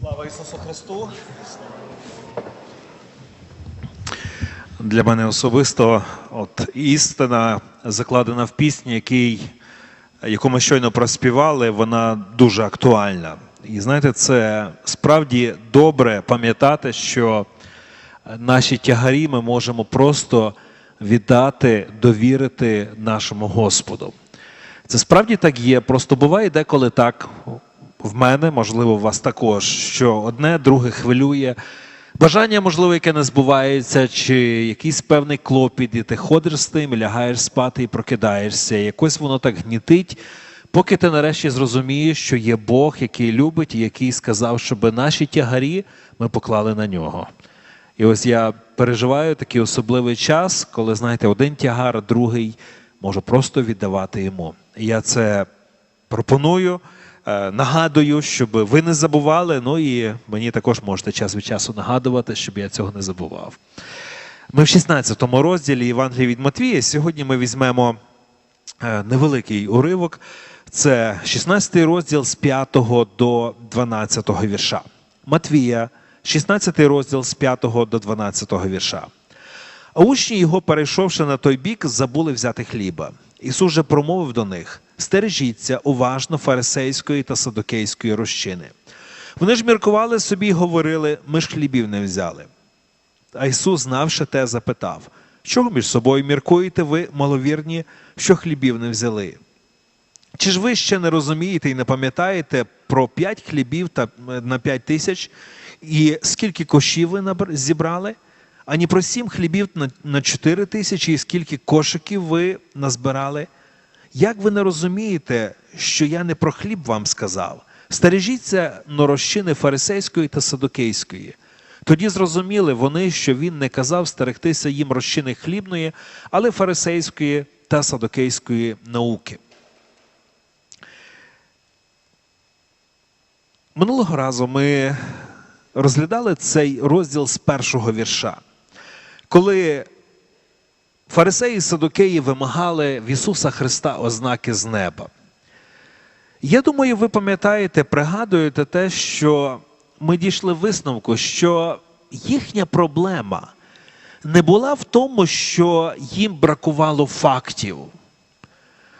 Слава Ісусу Христу! Для мене особисто от істина закладена в пісні, який, яку ми щойно проспівали, вона дуже актуальна. І знаєте, це справді добре пам'ятати, що наші тягарі ми можемо просто віддати, довірити нашому Господу. Це справді так є. Просто буває деколи так в мене, можливо, у вас також, що одне друге хвилює. Бажання, можливо, яке не збувається, чи якийсь певний клопіт, і ти ходиш з тим, лягаєш спати і прокидаєшся. Якось воно так гнітить, поки ти нарешті зрозумієш, що є Бог, який любить, і який сказав, щоб наші тягарі ми поклали на нього. І ось я переживаю такий особливий час, коли, знаєте, один тягар, другий можу просто віддавати йому. І я це пропоную, нагадую, щоб ви не забували. Ну і мені також можете час від часу нагадувати, щоб я цього не забував. Ми в 16 розділі Євангелія від Матвія. Сьогодні ми візьмемо е, невеликий уривок. Це 16 розділ з 5 до 12 вірша. Матвія, 16 розділ з 5 до 12 вірша. А учні його, перейшовши на той бік, забули взяти хліба. Ісус же промовив до них: стережіться уважно фарисейської та садокейської розчини. Вони ж міркували собі і говорили: ми ж хлібів не взяли. А Ісус, знавши те, запитав: чого між собою міркуєте ви, маловірні, що хлібів не взяли? Чи ж ви ще не розумієте і не пам'ятаєте про п'ять хлібів та на п'ять тисяч, і скільки кошів ви зібрали? Ані про сім хлібів на чотири тисячі, і скільки кошиків ви назбирали? Як ви не розумієте, що я не про хліб вам сказав? Стережіться норощини фарисейської та садокейської. Тоді зрозуміли вони, що він не казав стерегтися їм розчини хлібної, але фарисейської та садокейської науки. Минулого разу ми розглядали цей розділ з першого вірша, коли фарисеї і садокеї вимагали в Ісуса Христа ознаки з неба. Я думаю, ви пам'ятаєте, пригадуєте те, що ми дійшли висновку, що їхня проблема не була в тому, що їм бракувало фактів.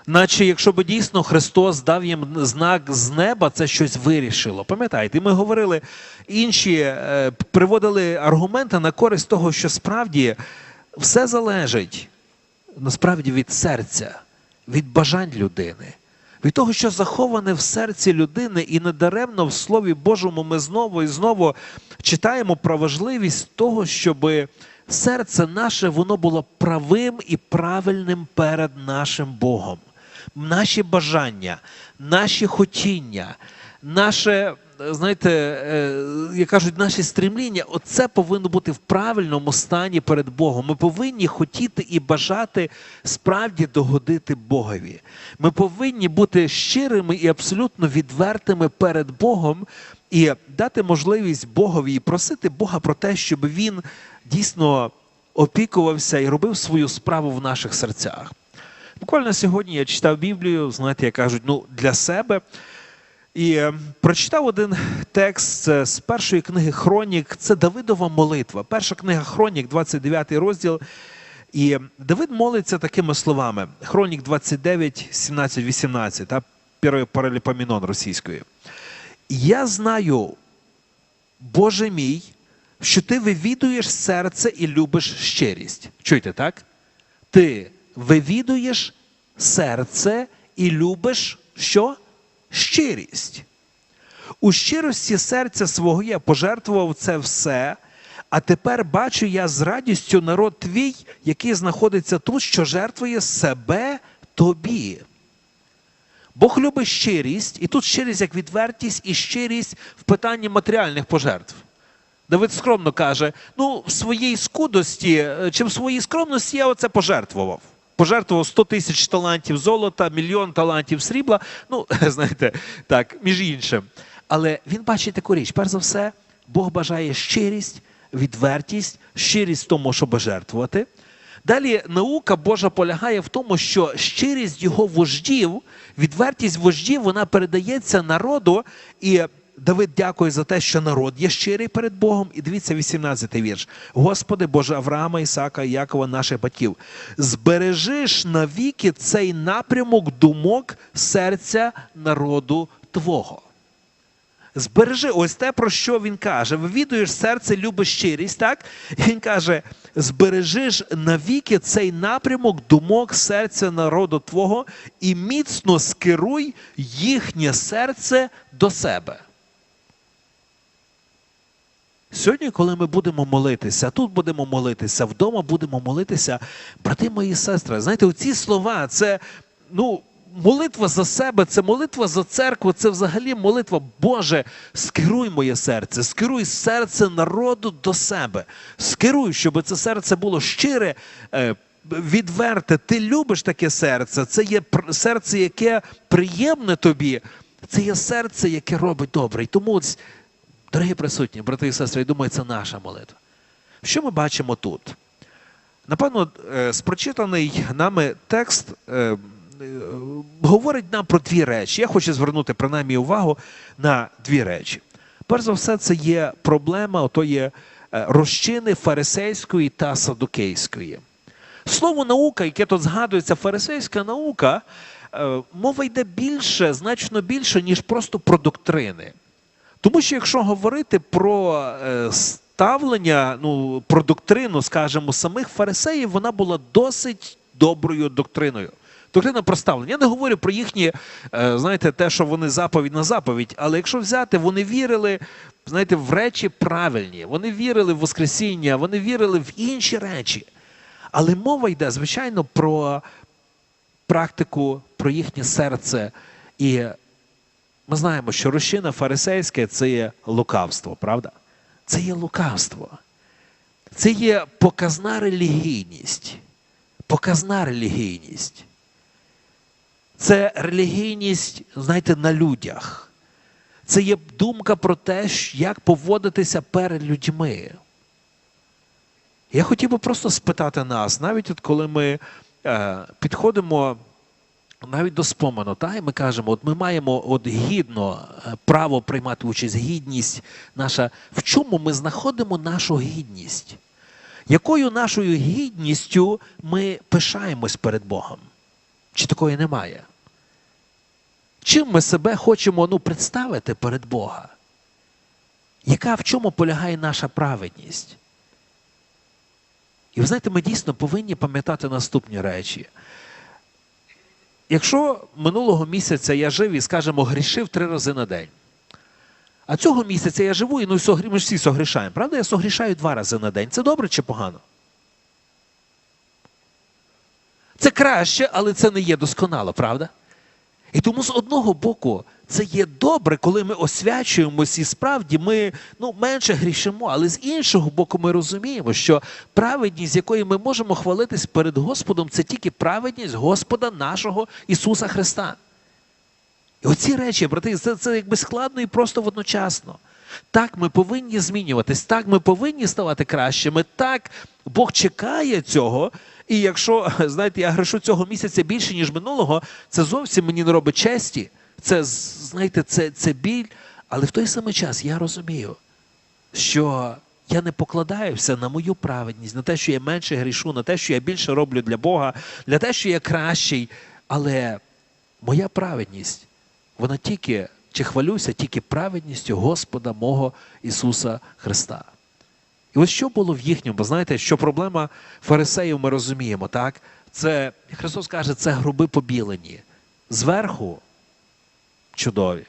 Наче якщо б дійсно Христос дав їм знак з неба, це щось вирішило. Пам'ятаєте, ми говорили інші, е, приводили аргументи на користь того, що справді все залежить насправді від серця, від бажань людини, від того, що заховане в серці людини, і недаремно в Слові Божому ми знову і знову читаємо про важливість того, щоб серце наше воно було правим і правильним перед нашим Богом. Наші бажання, наші хотіння, наше, знаєте, е, як кажуть, наші стремління, оце повинно бути в правильному стані перед Богом. Ми повинні хотіти і бажати справді догодити Богові. Ми повинні бути щирими і абсолютно відвертими перед Богом і дати можливість Богові і просити Бога про те, щоб Він дійсно опікувався і робив свою справу в наших серцях. Буквально сьогодні я читав Біблію, знаєте, як кажуть, ну, для себе. І е, прочитав один текст е, з першої книги Хронік. Це Давидова молитва. Перша книга Хронік, 29 розділ. І Давид молиться такими словами: Хронік 29, 17, 18, та перший параліпомінон російською. Я знаю, Боже мій, що ти вивідуєш серце і любиш щирість. Чуєте, так? Ти вивідуєш серце і любиш що? Щирість. У щирості серця свого я пожертвував це все, а тепер бачу я з радістю народ твій, який знаходиться тут, що жертвує себе тобі. Бог любить щирість, і тут щирість як відвертість і щирість в питанні матеріальних пожертв. Давид скромно каже: ну, в своїй скудості е, чи в своїй скромності я оце пожертвував. Пожертвував 100 тисяч талантів золота, мільйон талантів срібла. Ну, знаєте, так, між іншим. Але він бачить таку річ. Перш за все, Бог бажає щирість, відвертість, щирість в тому, щоб жертвувати. Далі наука Божа полягає в тому, що щирість його вождів, відвертість вождів, вона передається народу, і Давид дякує за те, що народ є щирий перед Богом. І дивіться, 18-й вірш. Господи, Боже Авраама, Ісака Якова, наших батьків, збережиш навіки цей напрямок думок серця народу Твого. Збережи ось те, про що він каже. Вивідуєш серце, любиш щирість, так? Він каже: збережиш навіки цей напрямок думок серця народу Твого і міцно скеруй їхнє серце до себе. Сьогодні, коли ми будемо молитися, тут будемо молитися, вдома будемо молитися, брати мої сестри, знаєте, оці слова це ну, молитва за себе, це молитва за церкву, це взагалі молитва, Боже, скеруй моє серце, скеруй серце народу до себе. Скеруй, щоб це серце було щире, е, відверте. Ти любиш таке серце, це є серце, яке приємне тобі. Це є серце, яке робить добре. І тому, ось, дорогі присутні, брати і сестри, я думаю, це наша молитва. Що ми бачимо тут? Напевно, е, спрочитаний нами текст е, е, говорить нам про дві речі. Я хочу звернути принаймні увагу на дві речі. Перш за все, це є проблема отої е, розчини фарисейської та садукейської. Слово наука, яке тут згадується, фарисейська наука, е, мова йде більше, значно більше, ніж просто про доктрини. Тому що якщо говорити про е, ставлення, ну, про доктрину, скажімо, самих фарисеїв, вона була досить доброю доктриною. Доктрина про ставлення. Я не говорю про їхні, е, знаєте, те, що вони заповідь на заповідь, але якщо взяти, вони вірили, знаєте, в речі правильні, вони вірили в Воскресіння, вони вірили в інші речі. Але мова йде, звичайно, про практику, про їхнє серце. І ми знаємо, що розчина фарисейська це є лукавство, правда? Це є лукавство. Це є показна релігійність. Показна релігійність. Це релігійність, знаєте, на людях. Це є думка про те, як поводитися перед людьми. Я хотів би просто спитати нас, навіть от коли ми е, підходимо навіть до спомену, та, і ми кажемо, от ми маємо от гідно е, право приймати участь, гідність наша. В чому ми знаходимо нашу гідність? Якою нашою гідністю ми пишаємось перед Богом? Чи такої немає? Чим ми себе хочемо ну, представити перед Бога? Яка в чому полягає наша праведність? І ви знаєте, ми дійсно повинні пам'ятати наступні речі. Якщо минулого місяця я жив і, скажімо, грішив три рази на день, а цього місяця я живу і ну, ми ж всі согрішаємо, правда? Я согрішаю два рази на день. Це добре чи погано? Це краще, але це не є досконало, правда? І тому з одного боку це є добре, коли ми освячуємось і справді ми ну, менше грішимо, але з іншого боку, ми розуміємо, що праведність, якої ми можемо хвалитись перед Господом, це тільки праведність Господа нашого Ісуса Христа. І оці речі, брати, це, це якби складно і просто водночасно. Так, ми повинні змінюватись, так, ми повинні ставати кращими, так, Бог чекає цього. І якщо, знаєте, я грешу цього місяця більше, ніж минулого, це зовсім мені не робить честі. Це, знаєте, це, це біль. Але в той самий час я розумію, що я не покладаюся на мою праведність, на те, що я менше грішу, на те, що я більше роблю для Бога, для те, що я кращий. Але моя праведність, вона тільки, чи хвалюся, тільки праведністю Господа мого Ісуса Христа. І ось що було в їхньому, бо знаєте, що проблема фарисеїв ми розуміємо, так? Це Христос каже, це груби побілені. Зверху чудові.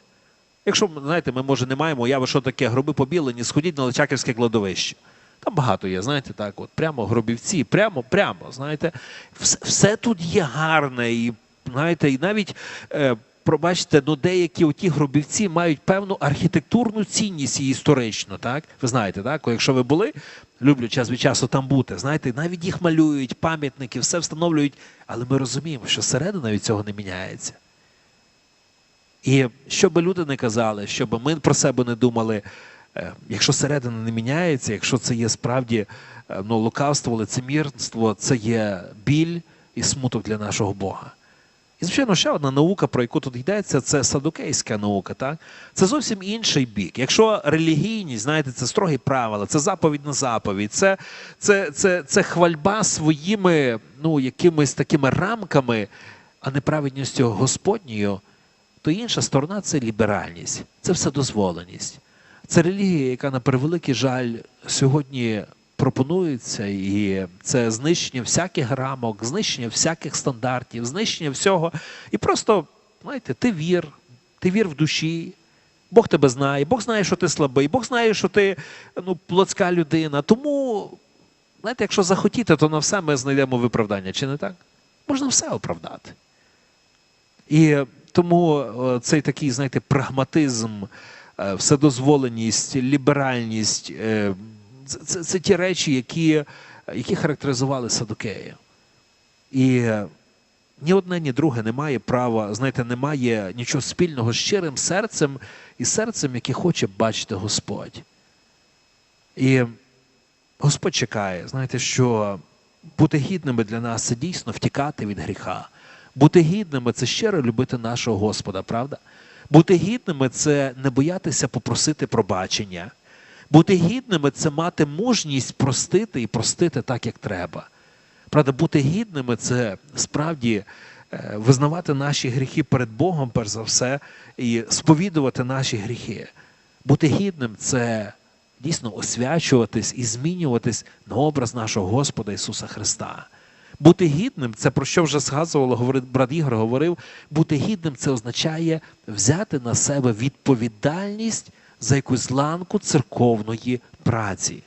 Якщо, знаєте, ми, може, не маємо уяви, що таке груби побілені, сходіть на Личаківське кладовище. Там багато є, знаєте, так, от прямо гробівці, прямо, прямо, знаєте, все, все тут є гарне, і знаєте, і навіть. Е, Пробачте, ну деякі оті гробівці мають певну архітектурну цінність і історичну, так? Ви знаєте, так? Якщо ви були, люблю час від часу там бути, знаєте, навіть їх малюють, пам'ятники, все встановлюють, але ми розуміємо, що середина від цього не міняється. І що би люди не казали, що би ми про себе не думали, е, якщо середина не міняється, якщо це є справді е, ну, лукавство, лицемірство, це є біль і смуток для нашого Бога. І, звичайно, ще одна наука, про яку тут йдеться, це садокейська наука. Так? Це зовсім інший бік. Якщо релігійність, знаєте, це строгі правила, це заповідь на заповідь, це, це, це, це хвальба своїми ну, якимись такими рамками, а не праведністю Господньою, то інша сторона це ліберальність, це вседозволеність. Це релігія, яка, на превеликий жаль, сьогодні пропонується, і це знищення всяких рамок, знищення всяких стандартів, знищення всього. І просто, знаєте, ти вір, ти вір в душі. Бог тебе знає, Бог знає, що ти слабий, Бог знає, що ти ну, плотська людина. Тому, знаєте, якщо захотіти, то на все ми знайдемо виправдання, чи не так? Можна все оправдати. І тому е, цей такий, знаєте, прагматизм, е, вседозволеність, ліберальність е, це, це, ті речі, які, які характеризували Садокея. І ні одне, ні друге не має права, знаєте, не має нічого спільного з щирим серцем і серцем, яке хоче бачити Господь. І Господь чекає, знаєте, що бути гідними для нас це дійсно втікати від гріха. Бути гідними це щиро любити нашого Господа, правда? Бути гідними це не боятися попросити пробачення. Бути гідними це мати мужність простити і простити так, як треба. Правда, бути гідними це справді е, визнавати наші гріхи перед Богом, перш за все, і сповідувати наші гріхи. Бути гідним це дійсно освячуватись і змінюватись на образ нашого Господа Ісуса Христа. Бути гідним, це про що вже згадувало, говорить брат Ігор говорив. Бути гідним це означає взяти на себе відповідальність за якусь ланку церковної праці.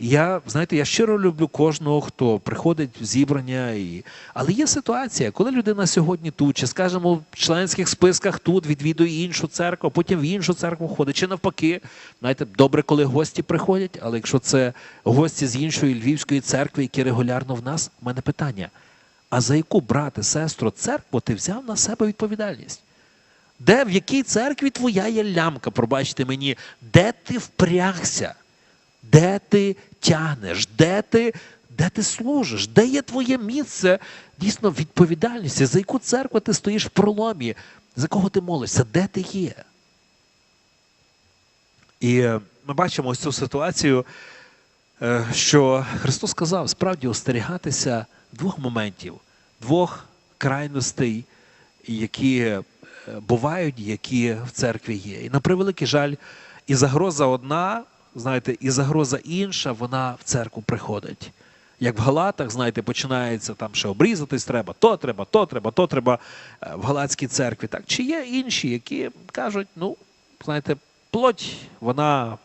Я, знаєте, я щиро люблю кожного, хто приходить в зібрання. І... Але є ситуація, коли людина сьогодні тут, чи, скажімо, в членських списках тут відвідує іншу церкву, а потім в іншу церкву ходить, чи навпаки. Знаєте, добре, коли гості приходять, але якщо це гості з іншої львівської церкви, які регулярно в нас, в мене питання: а за яку брате, сестру, церкву ти взяв на себе відповідальність? Де в якій церкві твоя є лямка, пробачте мені, де ти впрягся? Де ти тягнеш, де ти де ти служиш, де є твоє місце дійсно відповідальності, за яку церкву ти стоїш в проломі, за кого ти молишся, де ти є? І е, ми бачимо ось цю ситуацію, е, що Христос сказав справді остерігатися двох моментів, двох крайностей, які е, бувають, які в церкві є. І на превеликий жаль, і загроза одна знаєте, і загроза інша, вона в церкву приходить. Як в Галатах, знаєте, починається там ще обрізатись треба, то треба, то треба, то треба е, в Галатській церкві. Так, Чи є інші, які кажуть, ну, знаєте, плоть, вона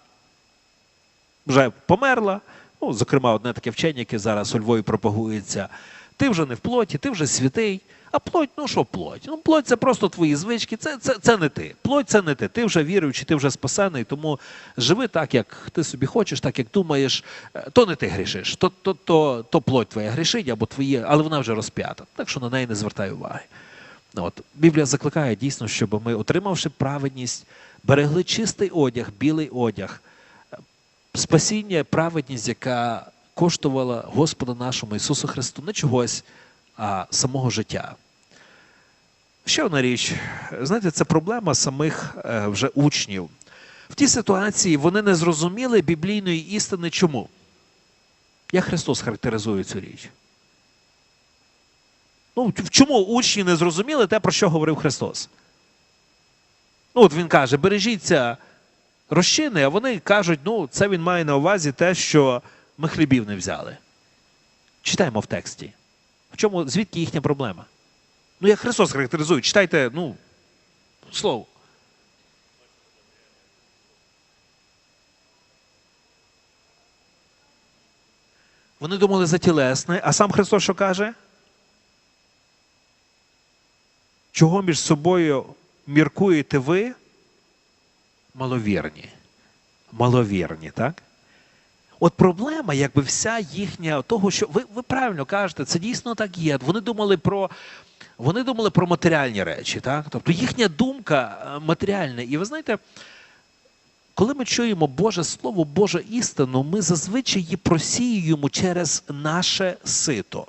вже померла. Ну, зокрема, одне таке вчення, яке зараз у Львові пропагується. Ти вже не в плоті, ти вже святий. А плоть, ну що плоть? Ну, плоть це просто твої звички, це це, це не ти. Плоть це не ти. Ти вже віруючий, ти вже спасений, тому живи так, як ти собі хочеш, так як думаєш, Е, то не ти грішиш, то то, то, то плоть твоя грішить або твоє, але вона вже розп'ята. Так що на неї не звертай уваги. От. Біблія закликає дійсно, щоб ми, отримавши праведність, берегли чистий одяг, білий одяг, е, спасіння, праведність, яка коштувала Господу нашому Ісусу Христу не чогось, а самого життя. Ще одна річ, знаєте, це проблема самих е, вже учнів. В тій ситуації вони не зрозуміли біблійної істини чому? Як Христос характеризує цю річ? Ну, чому учні не зрозуміли те, про що говорив Христос? Ну, от Він каже: бережіться розчини, а вони кажуть, ну, це він має на увазі те, що ми хлібів не взяли. Читаємо в тексті. В чому, звідки їхня проблема? Ну, як Христос характеризує, читайте, ну, слово. Вони думали за тілесне, а сам Христос що каже? Чого між собою міркуєте ви? Маловірні. Маловірні, так? От проблема, якби вся їхня, того, що ви ви правильно кажете, це дійсно так є. Вони думали про вони думали про матеріальні речі, так? Тобто їхня думка е, матеріальна. І ви знаєте, коли ми чуємо Боже Слово, Божу істину, ми зазвичай її просіюємо через наше сито.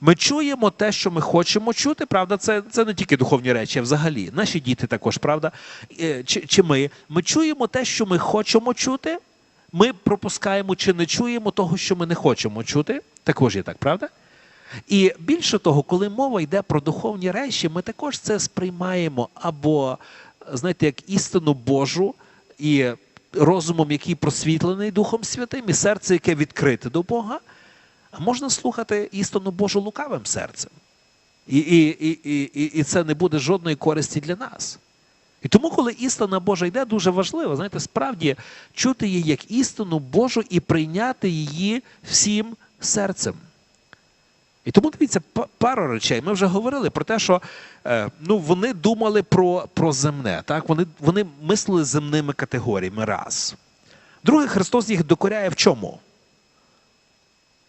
Ми чуємо те, що ми хочемо чути, правда, це, це не тільки духовні речі, а взагалі. Наші діти також, правда. Е, Чи, чи ми? Ми чуємо те, що ми хочемо чути, ми пропускаємо чи не чуємо того, що ми не хочемо чути. Також є так, правда? І більше того, коли мова йде про духовні речі, ми також це сприймаємо або, знаєте, як істину Божу і розумом, який просвітлений Духом Святим, і серце, яке відкрите до Бога, а можна слухати істину Божу лукавим серцем. І, і, і, і, і, це не буде жодної користі для нас. І тому, коли істина Божа йде, дуже важливо, знаєте, справді чути її як істину Божу і прийняти її всім серцем. І тому дивіться, па- пара речей. Ми вже говорили про те, що е, ну, вони думали про, про земне, так? Вони, вони мислили земними категоріями раз. Друге, Христос їх докоряє в чому?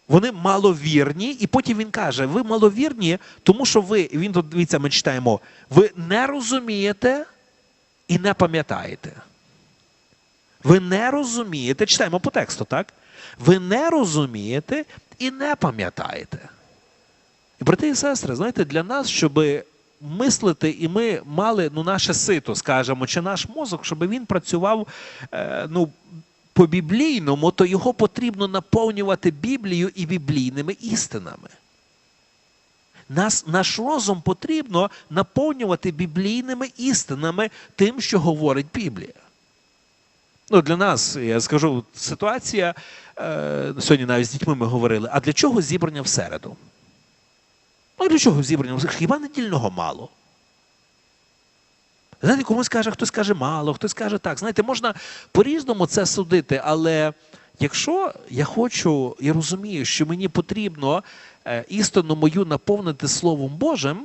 Вони маловірні, і потім він каже: ви маловірні, тому що ви, він тут дивіться, ми читаємо, ви не розумієте і не пам'ятаєте. Ви не розумієте, читаємо по тексту, так? Ви не розумієте і не пам'ятаєте. І брати і сестри, знаєте, для нас, щоб мислити, і ми мали ну, наше сито, скажімо, чи наш мозок, щоб він працював е, ну, по біблійному, то його потрібно наповнювати Біблією і біблійними істинами. Нас, наш розум потрібно наповнювати біблійними істинами тим, що говорить Біблія. Ну, для нас, я скажу, ситуація, е, сьогодні навіть з дітьми ми говорили, а для чого зібрання в середу? Ну, для чого зібрання? Хіба недільного мало? Знаєте, комусь каже, хтось каже мало, хтось каже так. Знаєте, можна по-різному це судити, але якщо я хочу і розумію, що мені потрібно істину мою наповнити Словом Божим,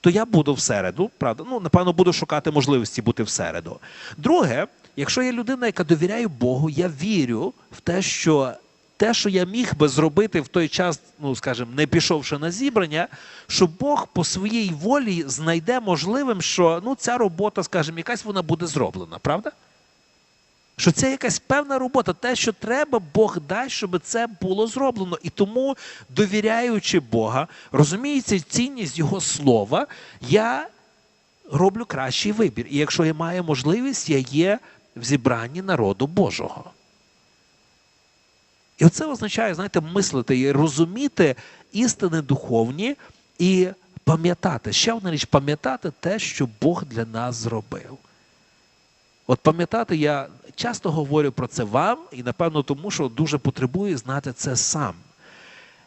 то я буду в середу, правда? Ну, напевно, буду шукати можливості бути в середу. Друге, якщо я людина, яка довіряє Богу, я вірю в те, що те, що я міг би зробити в той час, ну скажімо, не пішовши на зібрання, що Бог по своїй волі знайде можливим, що ну, ця робота, скажімо, якась вона буде зроблена, правда? Що це якась певна робота, те, що треба, Бог дасть, щоб це було зроблено. І тому, довіряючи Бога, розуміється цінність Його слова, я роблю кращий вибір. І якщо я маю можливість, я є в зібранні народу Божого. І це означає, знаєте, мислити і розуміти істини духовні і пам'ятати. Ще одна річ пам'ятати те, що Бог для нас зробив. От пам'ятати, я часто говорю про це вам, і напевно тому, що дуже потребую знати це сам.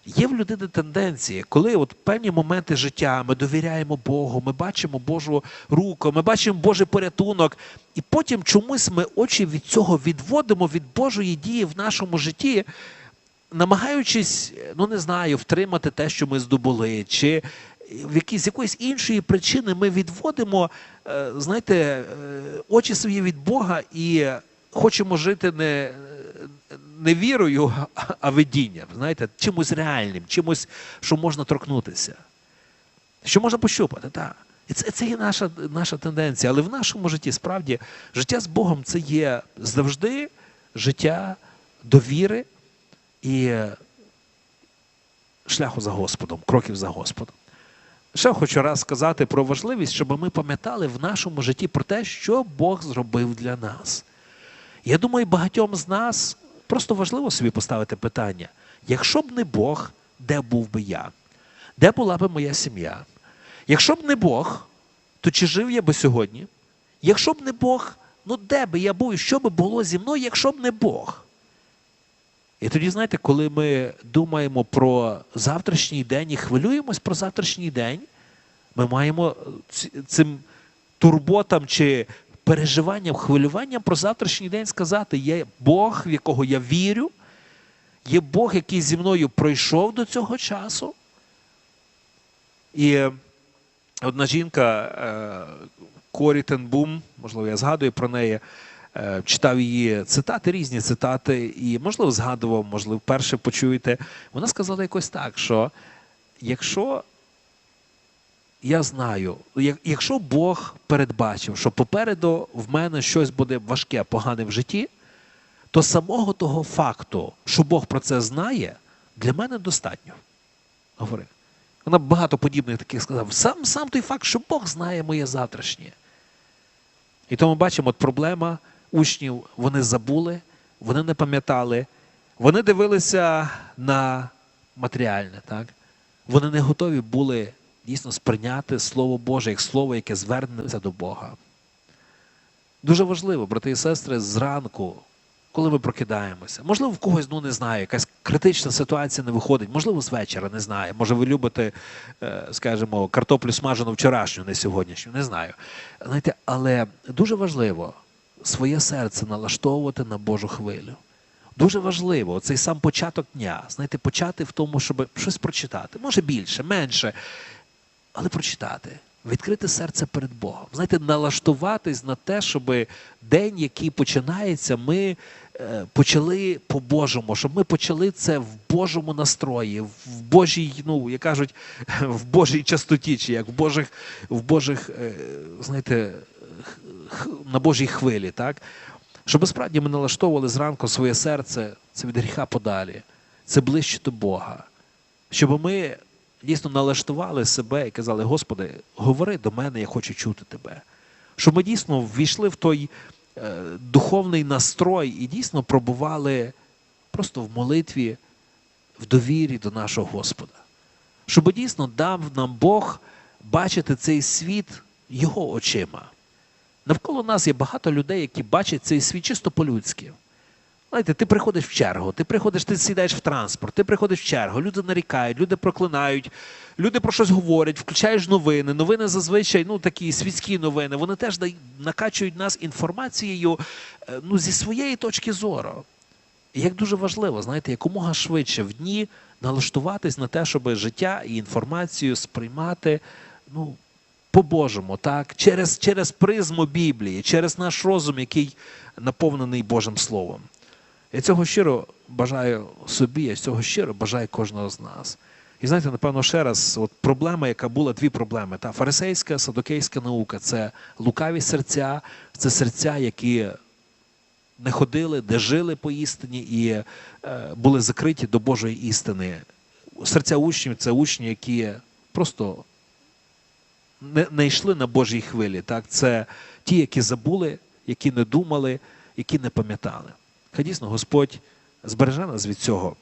Є в людини тенденції, коли от певні моменти життя ми довіряємо Богу, ми бачимо Божу руку, ми бачимо Божий порятунок, і потім чомусь ми очі від цього відводимо від Божої дії в нашому житті, намагаючись, ну не знаю, втримати те, що ми здобули, чи в якісь, з якоїсь іншої причини ми відводимо, знаєте, е, очі свої від Бога і хочемо жити не, не вірою, а видінням, знаєте, чимось реальним, чимось, що можна торкнутися, що можна пощупати, так. І це, це є наша, наша тенденція. Але в нашому житті справді життя з Богом це є завжди життя довіри і шляху за Господом, кроків за Господом. Ще хочу раз сказати про важливість, щоб ми пам'ятали в нашому житті про те, що Бог зробив для нас. Я думаю, багатьом з нас просто важливо собі поставити питання: якщо б не Бог, де був би я? Де була б моя сім'я? Якщо б не Бог, то чи жив я би сьогодні? Якщо б не Бог, ну де би я був і що би було зі мною, якщо б не Бог? І тоді, знаєте, коли ми думаємо про завтрашній день і хвилюємось про завтрашній день, ми маємо цим турботам чи переживанням, хвилюванням про завтрашній день сказати: є Бог, в якого я вірю, є Бог, який зі мною пройшов до цього часу. І одна жінка, е, Корі Тенбум, можливо, я згадую про неї, читав її цитати, різні цитати, і, можливо, згадував, можливо, вперше почуєте. Вона сказала якось так, що якщо я знаю, якщо Бог передбачив, що попереду в мене щось буде важке, погане в житті, то самого того факту, що Бог про це знає, для мене достатньо. Говори. Вона багато подібних таких сказав. Сам, сам той факт, що Бог знає моє завтрашнє. І тому бачимо, от проблема учнів, вони забули, вони не пам'ятали, вони дивилися на матеріальне, так? Вони не готові були дійсно сприйняти Слово Боже як слово, яке звернеться до Бога. Дуже важливо, брати і сестри, зранку, коли ми прокидаємося. Можливо, в когось, ну не знаю, якась критична ситуація не виходить, можливо, з вечора, не знаю. Може, ви любите, е, скажімо, картоплю смажену вчорашню, не сьогоднішню, не знаю. Знаєте, але дуже важливо своє серце налаштовувати на Божу хвилю. Дуже важливо цей сам початок дня, знаєте, почати в тому, щоб щось прочитати. Може більше, менше, але прочитати. Відкрити серце перед Богом. Знаєте, налаштуватись на те, щоб день, який починається, ми е, почали по-божому, щоб ми почали це в Божому настрої, в Божій, ну, як кажуть, в Божій частоті, чи як в Божих, в Божих, е, знаєте, на Божій хвилі, так? Щоб справді ми налаштовували зранку своє серце, це від гріха подалі, це ближче до Бога. Щоб ми дійсно налаштували себе і казали, Господи, говори до мене, я хочу чути тебе. Щоб ми дійсно ввійшли в той е, духовний настрой і дійсно пробували просто в молитві, в довірі до нашого Господа. Щоб дійсно дав нам Бог бачити цей світ Його очима. Навколо нас є багато людей, які бачать цей світ чисто по-людськи. Знаєте, ти приходиш в чергу, ти приходиш, ти сідаєш в транспорт, ти приходиш в чергу, люди нарікають, люди проклинають, люди про щось говорять, включаєш новини. Новини зазвичай, ну такі світські новини, вони теж накачують нас інформацією е, ну, зі своєї точки зору. І як дуже важливо, знаєте, якомога швидше в дні налаштуватись на те, щоб життя і інформацію сприймати ну, по-божому, так? через, через призму Біблії, через наш розум, який наповнений Божим Словом. Я цього щиро бажаю собі, я цього щиро бажаю кожного з нас. І знаєте, напевно, ще раз, от проблема, яка була, дві проблеми. Та фарисейська, садокейська наука це лукаві серця, це серця, які не ходили, де жили по істині і е, були закриті до Божої істини. Серця учнів це учні, які просто не, не йшли на Божій хвилі. Так? Це ті, які забули, які не думали, які не пам'ятали. Хай дійсно Господь збереже нас від цього